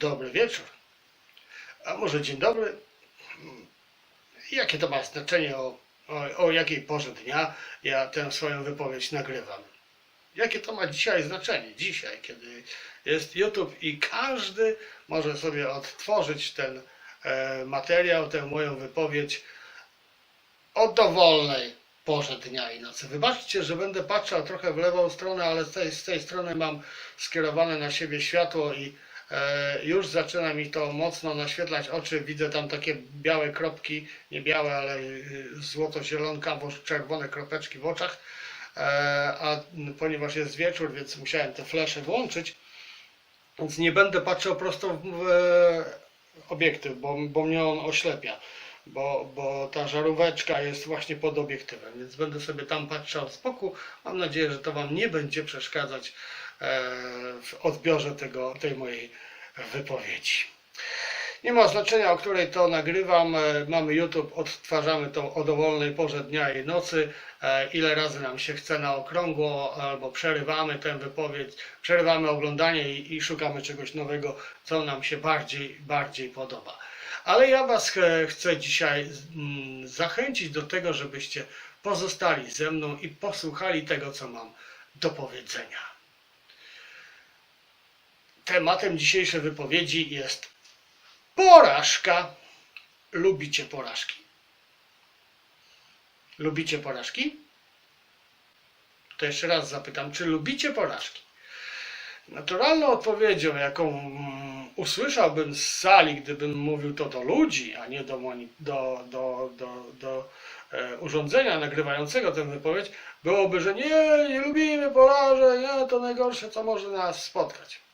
dobry wieczór, a może dzień dobry. Hmm, Jakie to ma znaczenie, o, o, o jakiej porze dnia ja tę swoją wypowiedź nagrywam? Jakie to ma dzisiaj znaczenie? Dzisiaj, kiedy jest YouTube i każdy może sobie odtworzyć ten e, materiał, tę moją wypowiedź o dowolnej porze dnia i nocy. Wybaczcie, że będę patrzał trochę w lewą stronę, ale z tej, z tej strony mam skierowane na siebie światło i już zaczyna mi to mocno naświetlać oczy. Widzę tam takie białe kropki, nie białe, ale y, złoto-zielonka, bo czerwone kropeczki w oczach. E, a ponieważ jest wieczór, więc musiałem te flesze włączyć, więc nie będę patrzył prosto w e, obiektyw, bo, bo mnie on oślepia bo, bo ta żaróweczka jest właśnie pod obiektywem, więc będę sobie tam patrzał z boku. Mam nadzieję, że to Wam nie będzie przeszkadzać e, w odbiorze tego, tej mojej wypowiedzi. Nie ma znaczenia, o której to nagrywam. E, Mamy YouTube, odtwarzamy to o dowolnej porze dnia i nocy. E, Ile razy nam się chce na okrągło, albo przerywamy tę wypowiedź, przerywamy oglądanie i, i szukamy czegoś nowego, co nam się bardziej, bardziej podoba. Ale ja Was e, chcę dzisiaj mm, zachęcić do tego, żebyście pozostali ze mną i posłuchali tego, co mam do powiedzenia. Tematem dzisiejszej wypowiedzi jest porażka. Lubicie porażki? Lubicie porażki? To jeszcze raz zapytam, czy lubicie porażki? Naturalną odpowiedzią, jaką mm, usłyszałbym z sali, gdybym mówił to do ludzi, a nie do, do, do, do, do e, urządzenia nagrywającego tę wypowiedź, byłoby, że nie, nie lubimy porażek, nie, to najgorsze, co może nas spotkać.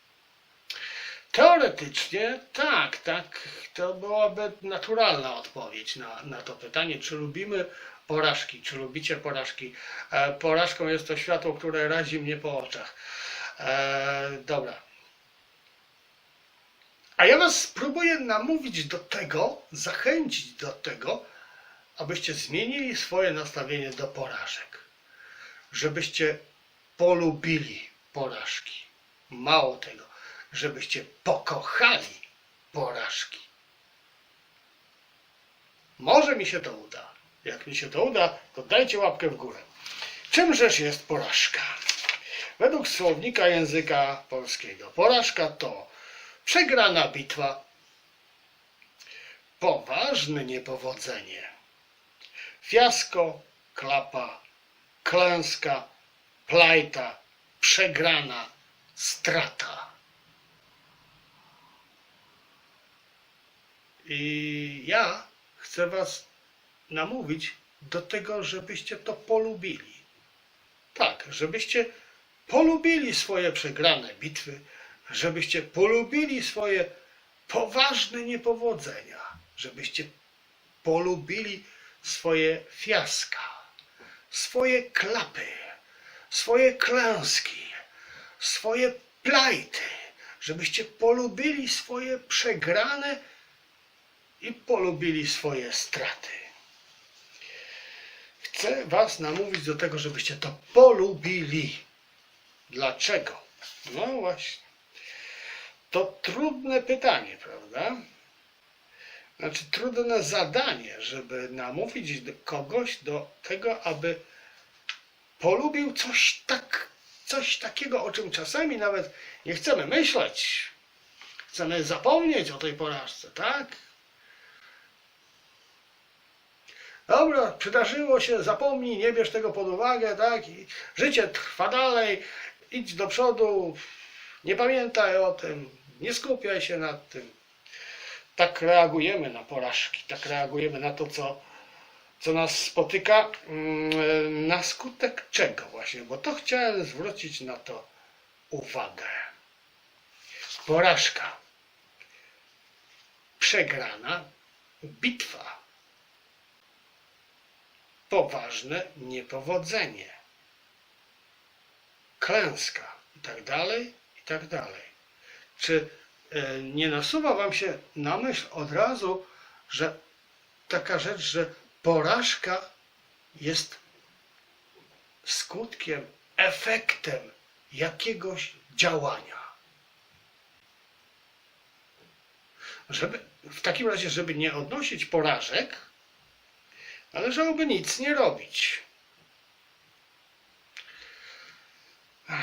Teoretycznie tak, tak, to byłaby naturalna odpowiedź na, na to pytanie, czy lubimy porażki, czy lubicie porażki. E, porażką jest to światło, które razi mnie po oczach. E, dobra. A ja was spróbuję namówić do tego, zachęcić do tego, abyście zmienili swoje nastawienie do porażek. Żebyście polubili porażki. Mało tego, żebyście pokochali porażki. Może mi się to uda. Jak mi się to uda, to dajcie łapkę w górę. Czymżeż jest porażka? Według słownika języka polskiego porażka to przegrana bitwa, poważne niepowodzenie, fiasko, klapa, klęska, plajta, przegrana, strata. I ja chcę Was namówić do tego, żebyście to polubili. Tak, żebyście polubili swoje przegrane bitwy, żebyście polubili swoje poważne niepowodzenia, żebyście polubili swoje fiaska, swoje klapy, swoje klęski, swoje plajty, żebyście polubili swoje przegrane i polubili swoje straty. Chcę Was namówić do tego, żebyście to polubili. Dlaczego? No właśnie. To trudne pytanie, prawda? Znaczy trudne zadanie, żeby namówić kogoś do tego, aby polubił coś tak, coś takiego, o czym czasami nawet nie chcemy myśleć. Chcemy zapomnieć o tej porażce, tak? Dobra, przydarzyło się, zapomnij, nie bierz tego pod uwagę, tak? I życie trwa dalej, idź do przodu, nie pamiętaj o tym, nie skupiaj się nad tym. Tak reagujemy na porażki, tak reagujemy na to, co, co nas spotyka. Mm, Na skutek czego właśnie? Bo to chciałem zwrócić na to uwagę. Porażka. Przegrana bitwa poważne niepowodzenie, klęska i tak dalej, i tak. Czy e, nie nasuwa Wam się na myśl od razu, że taka rzecz, że porażka jest skutkiem, efektem jakiegoś działania? żeby, w takim razie, żeby nie odnosić porażek, należałoby nic nie robić.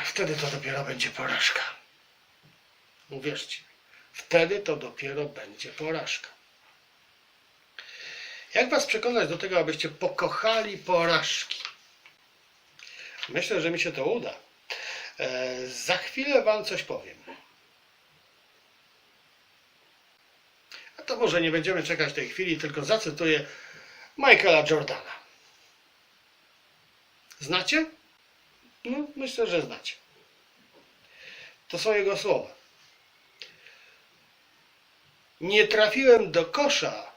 Wtedy to dopiero będzie porażka. Uwierzcie wtedy to dopiero będzie porażka. Jak was przekonać do tego, abyście pokochali porażki? Myślę, że mi się to uda. E, za chwilę wam coś powiem. A to może nie będziemy czekać tej chwili, tylko zacytuję Michaela Jordana. Znacie? No, myślę, że znacie. To są jego słowa. Nie trafiłem do kosza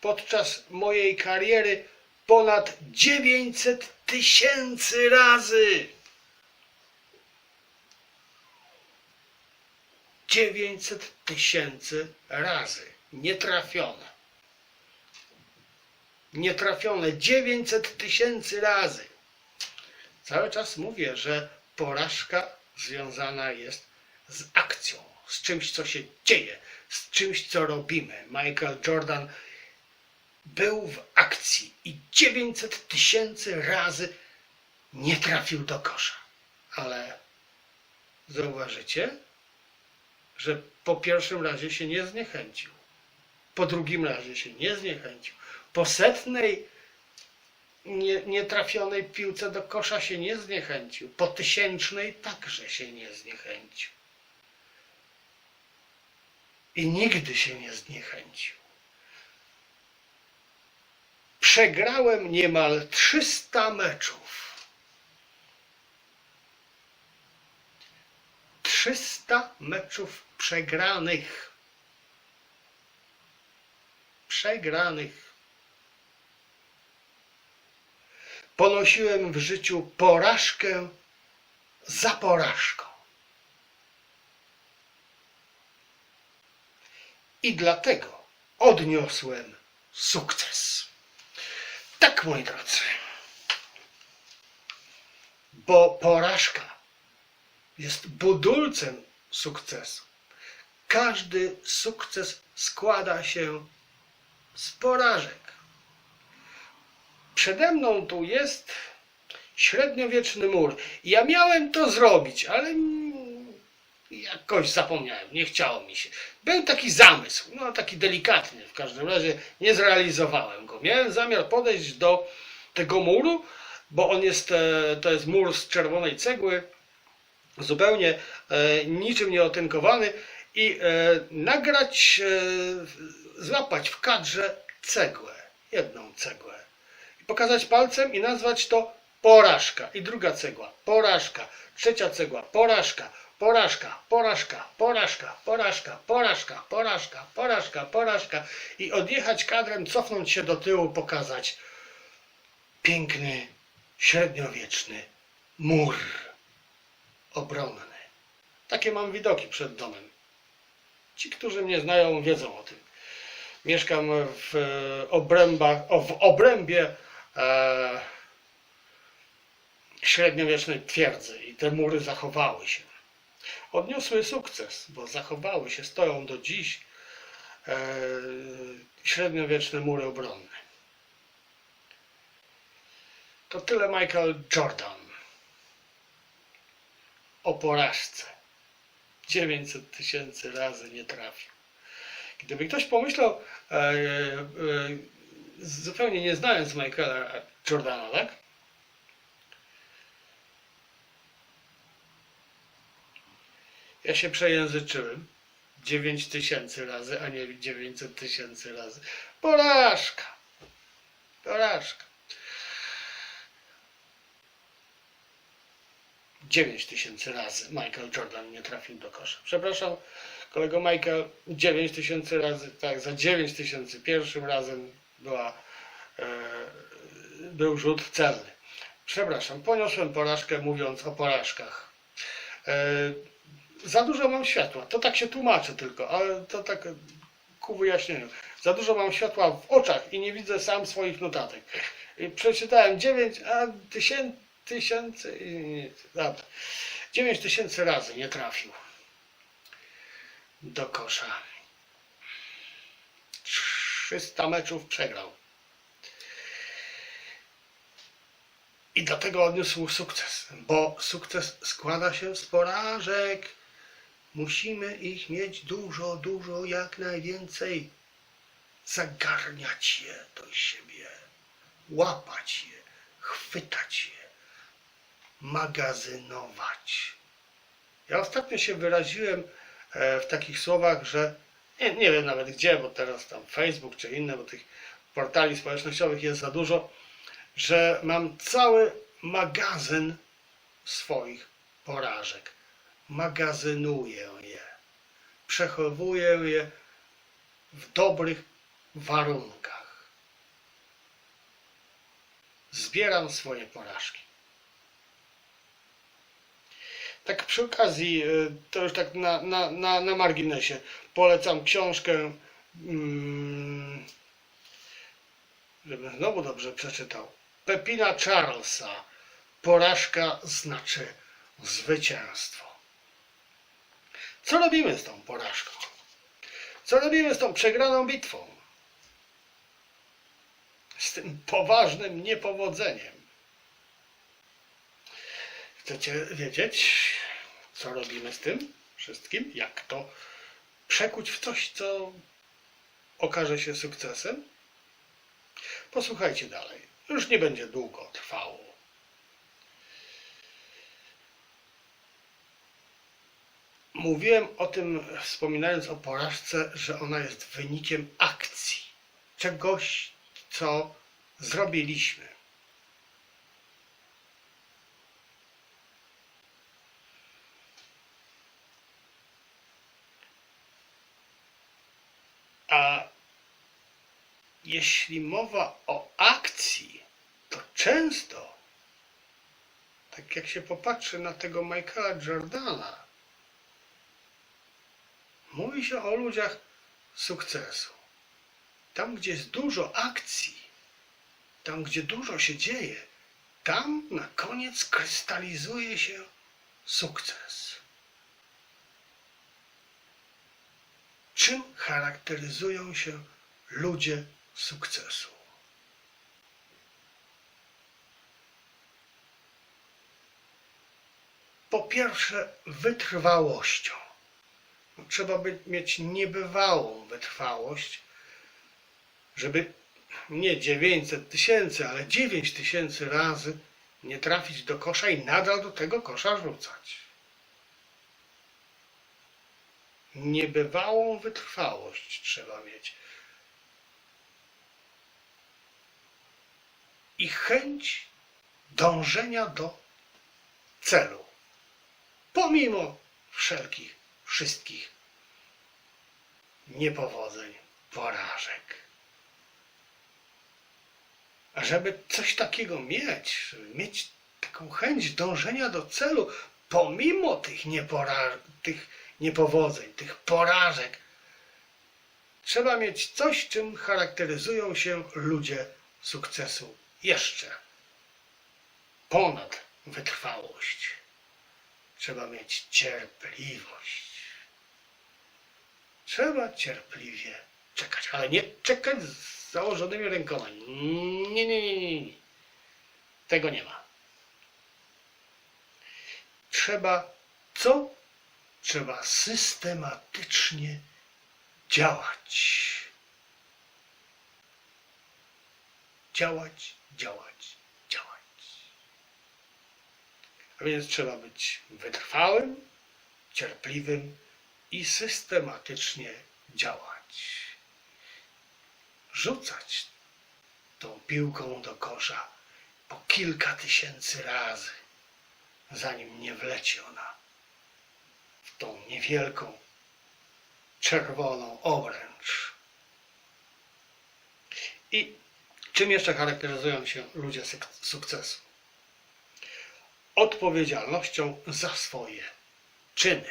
podczas mojej kariery ponad 900 tysięcy razy. 900 tysięcy razy. Nietrafione. Nietrafione 900 tysięcy razy. Cały czas mówię, że porażka związana jest z akcją, z czymś, co się dzieje, z czymś, co robimy. Michael Jordan był w akcji i 900 tysięcy razy nie trafił do kosza. Ale zauważycie, że po pierwszym razie się nie zniechęcił, po drugim razie się nie zniechęcił, po setnej nie, nietrafionej piłce do kosza się nie zniechęcił, po tysięcznej także się nie zniechęcił. I nigdy się nie zniechęcił. Przegrałem niemal 300 meczów. 300 meczów przegranych. Przegranych. Ponosiłem w życiu porażkę za porażką. I dlatego odniosłem sukces. Tak, moi drodzy. Bo porażka jest budulcem sukcesu. Każdy sukces składa się z porażek. Przede mną tu jest średniowieczny mur. Ja miałem to zrobić, ale jakoś zapomniałem, nie chciało mi się. Był taki zamysł, no taki delikatny w każdym razie, nie zrealizowałem go. Miałem zamiar podejść do tego muru, bo on jest, e, to jest mur z czerwonej cegły, zupełnie e, niczym nie otynkowany i e, nagrać, złapać w kadrze cegłę, jedną cegłę pokazać palcem i nazwać to porażka. I druga cegła, porażka. Trzecia cegła, porażka. Porażka, porażka, porażka, porażka, porażka, porażka, porażka, porażka i odjechać kadrem, cofnąć się do tyłu, pokazać piękny, średniowieczny mur obronny. Takie mam widoki przed domem. Ci, którzy mnie znają, wiedzą o tym. Mieszkam w, e, obrębach, w obrębie e, średniowiecznej twierdzy i te mury zachowały się. Odniosły sukces, bo zachowały się, stoją do dziś e, średniowieczne mury obronne. To tyle Michael Jordan o porażce. 900 tysięcy razy nie trafił. Gdyby ktoś pomyślał, e, e, zupełnie nie znając Michaela Jordana, tak? Ja się przejęzyczyłem. 9 tysięcy razy, a nie 900 tysięcy razy. Porażka. Porażka. 9 tysięcy razy Michael Jordan nie trafił do kosza. Przepraszam, kolego Michael, 9 tysięcy razy, tak, za 9 tysięcy pierwszym razem była, e, był rzut celny. Przepraszam, poniosłem porażkę mówiąc o porażkach. E, za dużo mam światła, to tak się tłumaczy tylko, ale to tak ku wyjaśnieniu. Za dużo mam światła w oczach i nie widzę sam swoich notatek. I przeczytałem 9, a tysięcy tysięcy i nie, dobra. 9 tysięcy razy nie trafił do kosza. 300 meczów przegrał. I dlatego odniósł sukces, bo sukces składa się z porażek. Musimy ich mieć dużo, dużo, jak najwięcej. Zagarniać je do siebie, łapać je, chwytać je, magazynować. Ja ostatnio się wyraziłem e, w takich słowach, że nie, nie wiem nawet gdzie, bo teraz tam Facebook czy inne, bo tych portali społecznościowych jest za dużo, że mam cały magazyn swoich porażek. Magazynuję je. Przechowuję je w dobrych warunkach. Zbieram swoje porażki. Tak przy okazji, y, to już tak na, na, na, na marginesie, polecam książkę, mm, żebym znowu dobrze przeczytał. Pepina Charlesa. Porażka znaczy zwycięstwo. Co robimy z tą porażką? Co robimy z tą przegraną bitwą? Z tym poważnym niepowodzeniem. Chcecie wiedzieć, co robimy z tym wszystkim? Jak to przekuć w coś, co okaże się sukcesem? Posłuchajcie dalej. Już nie będzie długo trwało. Mówiłem o tym, wspominając o porażce, że ona jest wynikiem akcji. Czegoś, co zrobiliśmy. A jeśli mowa o akcji, to często, tak jak się popatrzy na tego Michaela Jordana, mówi się o ludziach sukcesu. Tam, gdzie jest dużo akcji, tam, gdzie dużo się dzieje, tam na koniec krystalizuje się sukces. Czym charakteryzują się ludzie sukcesu? Po pierwsze, wytrwałością. Trzeba by mieć niebywałą wytrwałość, żeby nie 900 tysięcy, ale 9 tysięcy razy nie trafić do kosza i nadal do tego kosza rzucać. Niebywałą wytrwałość trzeba mieć. I chęć dążenia do celu. Pomimo wszelkich, wszystkich niepowodzeń, porażek. A żeby coś takiego mieć, mieć taką chęć dążenia do celu, pomimo tych, niepora- tych niepowodzeń, tych porażek, trzeba mieć coś, czym charakteryzują się ludzie sukcesu jeszcze ponad wytrwałość. Trzeba mieć cierpliwość. Trzeba cierpliwie czekać, ale nie czekać z założonymi rękoma. Nie, nie, nie, nie. Tego nie ma. Trzeba co? Trzeba systematycznie działać. Działać, działać, działać. A więc trzeba być wytrwałym, cierpliwym i systematycznie działać. Rzucać tą piłką do kosza po kilka tysięcy razy, zanim nie wleci ona w tą niewielką, czerwoną obręcz. I czym jeszcze charakteryzują się ludzie suk- sukcesu? Odpowiedzialnością za swoje czyny.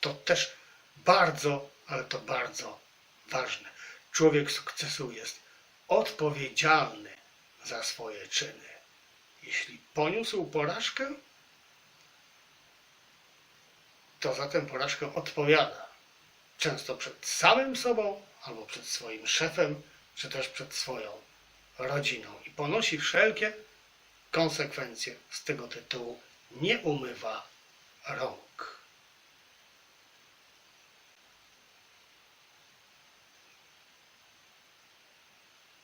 To też bardzo, ale to bardzo ważne. Człowiek sukcesu jest odpowiedzialny za swoje czyny. Jeśli poniósł porażkę, to za tę porażkę odpowiada. Często przed samym sobą, albo przed swoim szefem, czy też przed swoją rodziną i ponosi wszelkie konsekwencje z tego tytułu. Nie umywa rąk.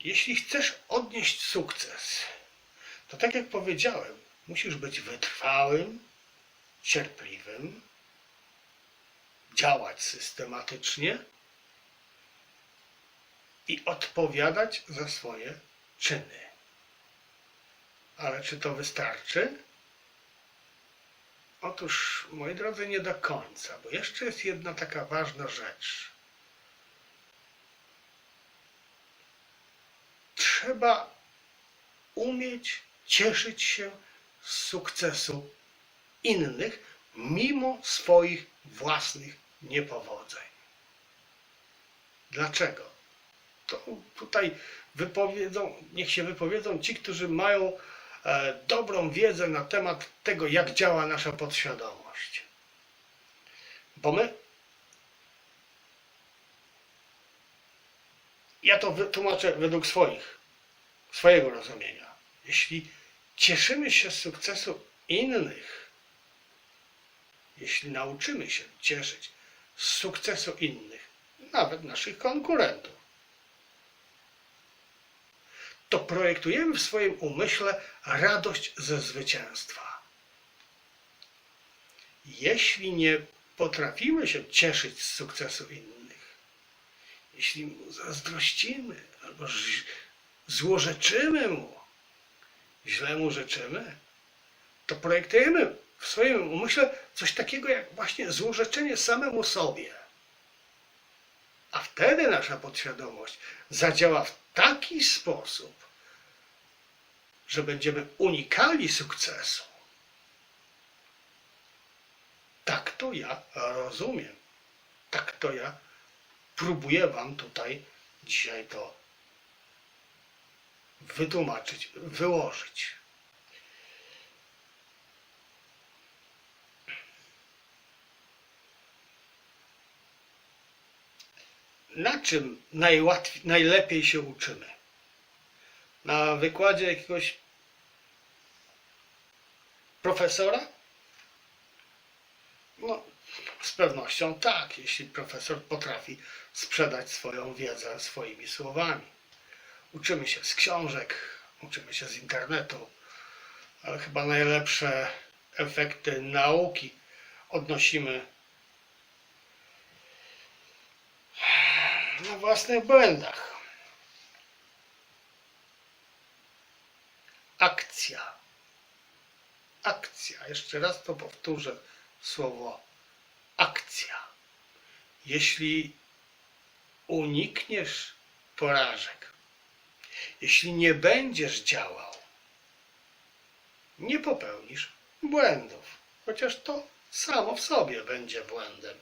Jeśli chcesz odnieść sukces, to tak jak powiedziałem, musisz być wytrwałym, cierpliwym, działać systematycznie i odpowiadać za swoje czyny. Ale czy to wystarczy? Otóż, moi drodzy, nie do końca, bo jeszcze jest jedna taka ważna rzecz. Trzeba umieć cieszyć się z sukcesu innych, mimo swoich własnych niepowodzeń. Dlaczego? To tutaj wypowiedzą, niech się wypowiedzą ci, którzy mają e, dobrą wiedzę na temat tego, jak działa nasza podświadomość. Bo my, ja to wytłumaczę według swoich, swojego rozumienia. Jeśli cieszymy się z sukcesu innych, jeśli nauczymy się cieszyć z sukcesu innych, nawet naszych konkurentów, to projektujemy w swoim umyśle radość ze zwycięstwa. Jeśli nie potrafimy się cieszyć z sukcesu innych, jeśli mu zazdrościmy albo złorzeczymy mu, źle mu życzymy, to projektujemy w swoim umyśle coś takiego jak właśnie złorzeczenie samemu sobie. A wtedy nasza podświadomość zadziała w taki sposób, że będziemy unikali sukcesu. Tak to ja rozumiem. Tak to ja próbuję Wam tutaj dzisiaj to wytłumaczyć, wyłożyć. Na czym najlepiej się uczymy? Na wykładzie jakiegoś profesora? No, z pewnością tak, jeśli profesor potrafi sprzedać swoją wiedzę swoimi słowami. Uczymy się z książek, uczymy się z internetu, ale chyba najlepsze efekty nauki odnosimy na własnych błędach. Akcja. Akcja. Jeszcze raz to powtórzę słowo akcja. Jeśli unikniesz porażek, jeśli nie będziesz działał, nie popełnisz błędów, chociaż to samo w sobie będzie błędem.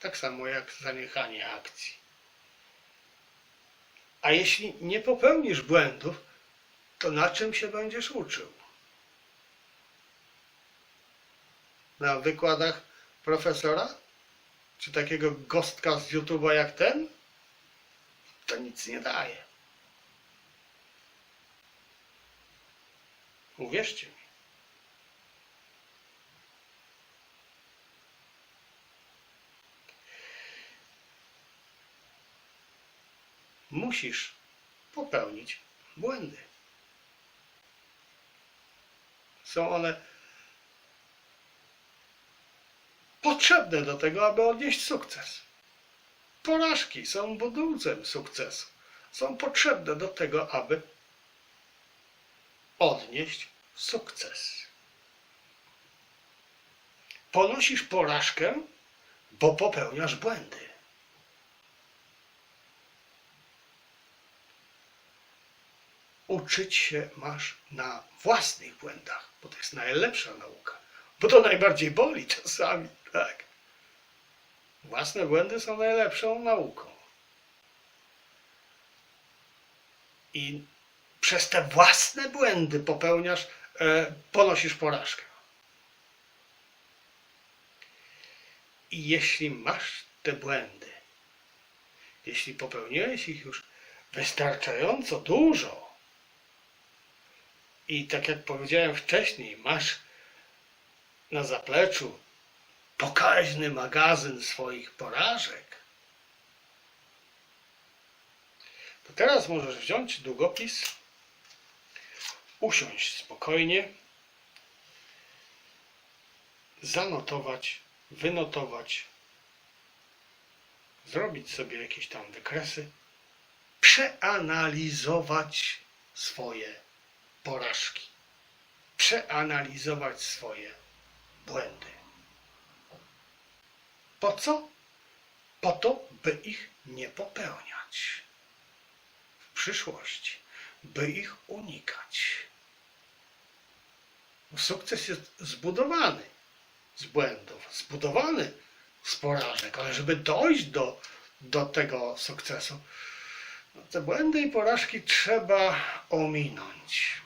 Tak samo jak zaniechanie akcji. A jeśli nie popełnisz błędów, to na czym się będziesz uczył? Na wykładach profesora? Czy takiego gostka z YouTube'a jak ten? To nic nie daje. Uwierzcie mi. Musisz popełnić błędy. Są one potrzebne do tego, aby odnieść sukces. Porażki są budulcem sukcesu. Są potrzebne do tego, aby odnieść sukces. Ponosisz porażkę, bo popełniasz błędy. Uczyć się masz na własnych błędach, bo to jest najlepsza nauka. Bo to najbardziej boli czasami, tak. Własne błędy są najlepszą nauką. I przez te własne błędy popełniasz, e, ponosisz porażkę. I jeśli masz te błędy, jeśli popełniłeś ich już wystarczająco dużo i tak jak powiedziałem wcześniej, masz na zapleczu pokaźny magazyn swoich porażek, to teraz możesz wziąć długopis, usiąść spokojnie, zanotować, wynotować, zrobić sobie jakieś tam wykresy, przeanalizować swoje porażki, przeanalizować swoje błędy. Po co? Po to, by ich nie popełniać w przyszłości, by ich unikać. Sukces jest zbudowany z błędów, zbudowany z porażek, ale żeby dojść do, do tego sukcesu, no te błędy i porażki trzeba ominąć.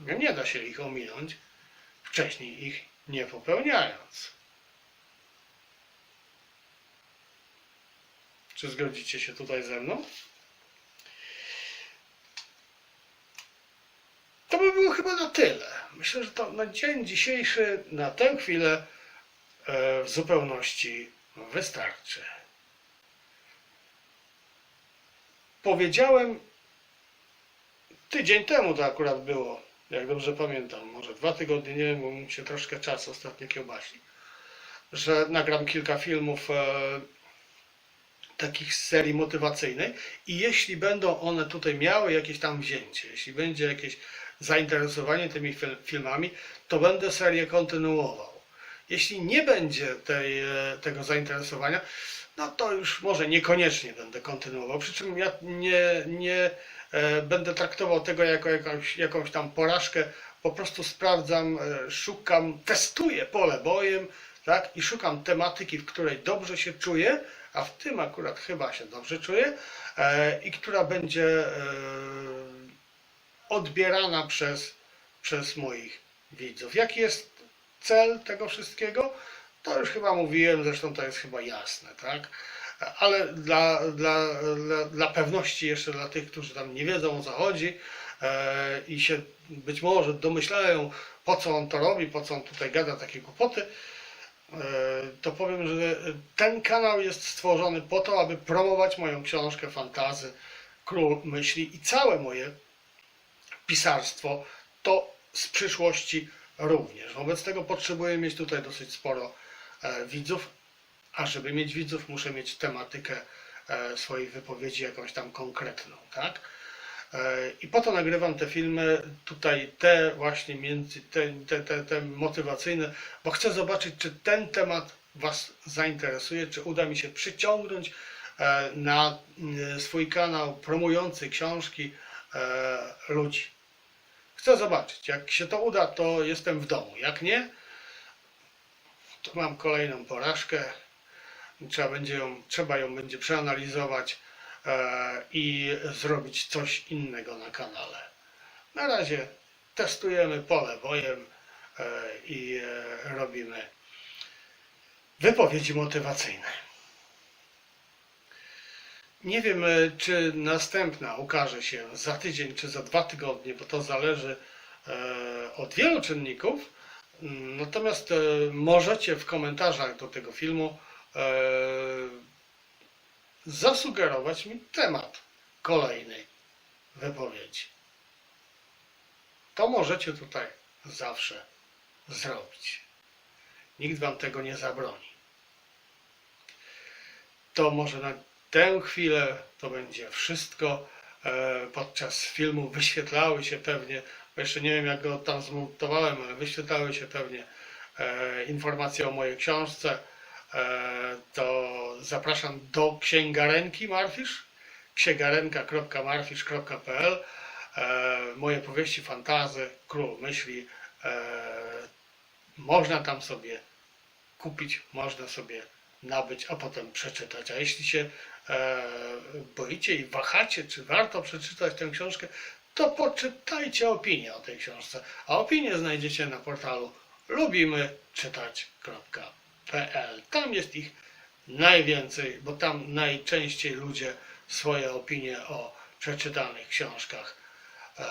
Nie da się ich ominąć, wcześniej ich nie popełniając. Czy zgodzicie się tutaj ze mną? To by było chyba na tyle. Myślę, że to na dzień dzisiejszy, na tę chwilę e, w zupełności wystarczy. Powiedziałem tydzień temu to akurat było, jak dobrze pamiętam, może dwa tygodnie, nie wiem, bo mi się troszkę czas ostatnio kiełbasi, że nagram kilka filmów e, takich z serii motywacyjnej i jeśli będą one tutaj miały jakieś tam wzięcie, jeśli będzie jakieś zainteresowanie tymi fil- filmami, to będę serię kontynuował. Jeśli nie będzie tej, e, tego zainteresowania, no to już może niekoniecznie będę kontynuował. Przy czym ja nie, nie będę traktował tego jako jakąś, jakąś tam porażkę. Po prostu sprawdzam, e, szukam, testuję pole bojem, tak? I szukam tematyki, w której dobrze się czuję, a w tym akurat chyba się dobrze czuję e, i która będzie e, odbierana przez, przez moich widzów. Jaki jest cel tego wszystkiego? To już chyba mówiłem, zresztą to jest chyba jasne, tak? Ale dla, dla, dla, dla pewności jeszcze dla tych, którzy tam nie wiedzą o co chodzi e, i się być może domyślają, po co on to robi, po co on tutaj gada takie głupoty, e, to powiem, że ten kanał jest stworzony po to, aby promować moją książkę Fantazy Król Myśli i całe moje pisarstwo, to z przyszłości również. Wobec tego potrzebuję mieć tutaj dosyć sporo e, widzów, a żeby mieć widzów, muszę mieć tematykę e, swojej wypowiedzi jakąś tam konkretną, tak? E, I po to nagrywam te filmy, tutaj te właśnie między, te, te, te, te motywacyjne, bo chcę zobaczyć, czy ten temat Was zainteresuje, czy uda mi się przyciągnąć e, na swój kanał promujący książki ludzi. Chcę zobaczyć. Jak się to uda, to jestem w domu. Jak nie, to mam kolejną porażkę. Trzeba, będzie ją, trzeba ją będzie przeanalizować e, i zrobić coś innego na kanale. Na razie testujemy pole bojem e, i e, robimy wypowiedzi motywacyjne. Nie wiem, czy następna ukaże się za tydzień czy za dwa tygodnie, bo to zależy od wielu czynników. Natomiast możecie w komentarzach do tego filmu zasugerować mi temat kolejnej wypowiedzi. To możecie tutaj zawsze zrobić. Nikt wam tego nie zabroni. To może na tę chwilę to będzie wszystko. E, Podczas filmu wyświetlały się pewnie, bo jeszcze nie wiem jak go tam zmontowałem, ale wyświetlały się pewnie e, informacje o mojej książce. E, To zapraszam do księgarenki Marfisz, księgarenka.marfisz.pl E, Moje powieści, fantazy, król myśli. e, Można tam sobie kupić, można sobie nabyć, a potem przeczytać. A jeśli się boicie i wahacie, czy warto przeczytać tę książkę, to poczytajcie opinię o tej książce. A opinię znajdziecie na portalu Tam jest ich najwięcej, bo tam najczęściej ludzie swoje opinie o przeczytanych książkach e,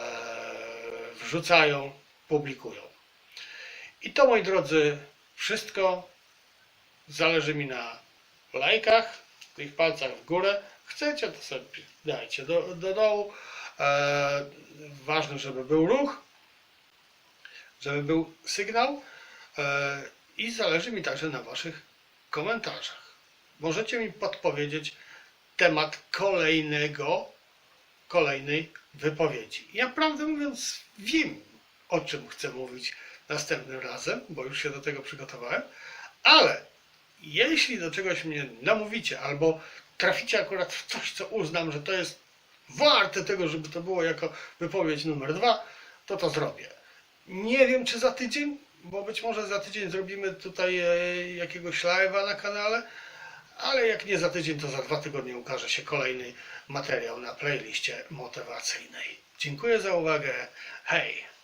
wrzucają, publikują. I to, moi drodzy, wszystko. Zależy mi na lajkach, tych palcach w górę. Chcecie, to sobie dajcie do, do dołu. E, ważne, żeby był ruch, żeby był sygnał. E, I zależy mi także na Waszych komentarzach. Możecie mi podpowiedzieć temat kolejnego, kolejnej wypowiedzi. Ja prawdę mówiąc wiem, o czym chcę mówić następnym razem, bo już się do tego przygotowałem, ale jeśli do czegoś mnie namówicie, albo traficie akurat w coś, co uznam, że to jest warte tego, żeby to było jako wypowiedź numer dwa, to to zrobię. Nie wiem, czy za tydzień, bo być może za tydzień zrobimy tutaj e, jakiegoś live'a na kanale, ale jak nie za tydzień, to za dwa tygodnie ukaże się kolejny materiał na playliście motywacyjnej. Dziękuję za uwagę. Hej!